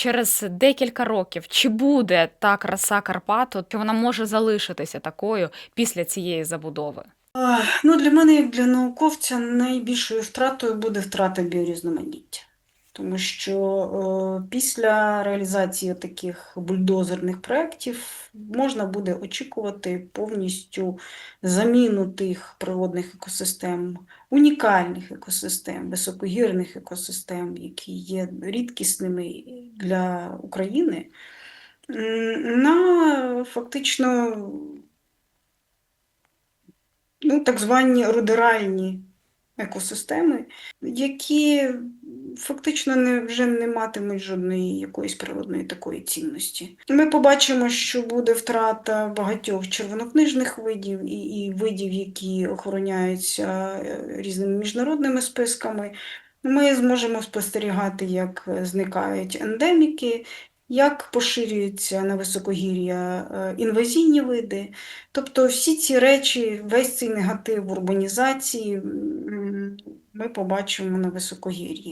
через декілька років чи буде та краса Карпату, чи вона може залишитися такою після цієї забудови? Ну, для мене, як для науковця, найбільшою втратою буде втрата біорізноманіття. Тому що е, після реалізації таких бульдозерних проєктів можна буде очікувати повністю заміну тих природних екосистем, унікальних екосистем, високогірних екосистем, які є рідкісними для України, на фактично ну, так звані рудеральні екосистеми, які фактично не, вже не матимуть жодної якоїсь природної такої цінності. Ми побачимо, що буде втрата багатьох червонокнижних видів і, і видів, які охороняються е, різними міжнародними списками. Ми зможемо спостерігати, як зникають ендеміки, як поширюються на високогір'я е, інвазійні види. Тобто всі ці речі, весь цей негатив урбанізації ми побачимо на високогір'ї.